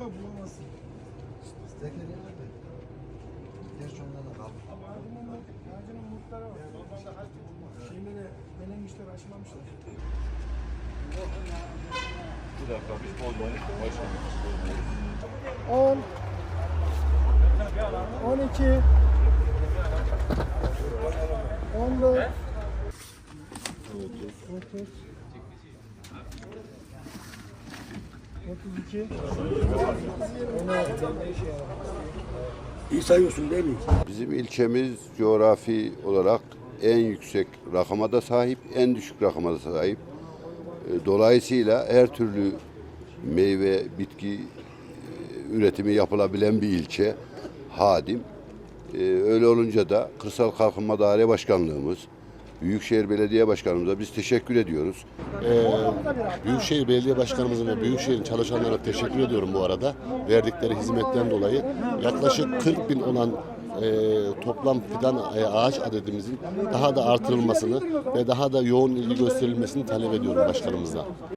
Bulamazsın. Zekeriya nerede? Gerçi onda da kaldı. Ağacının, mut- ağacının mutları var. Şeyleri, menenmişleri aşılamışlar. Bir dakika biz bozmayız. Başlamayız. Bozmayız. 10 12 14 30 32 İyi sayıyorsun değil mi? Bizim ilçemiz coğrafi olarak en yüksek rakama da sahip, en düşük rakama da sahip. E, Dolayısıyla her türlü meyve, bitki e, üretimi yapılabilen bir ilçe. Hadim. E, Öyle olunca da Kırsal Kalkınma Daire Başkanlığımız, Büyükşehir Belediye Başkanımıza biz teşekkür ediyoruz. Büyükşehir Belediye Başkanımızın ve Büyükşehir'in çalışanlarına teşekkür ediyorum bu arada. Verdikleri hizmetten dolayı. Yaklaşık 40 bin olan e, toplam fidan e, ağaç adedimizin daha da artırılmasını ve daha da yoğun ilgi gösterilmesini talep ediyorum başkanımızdan.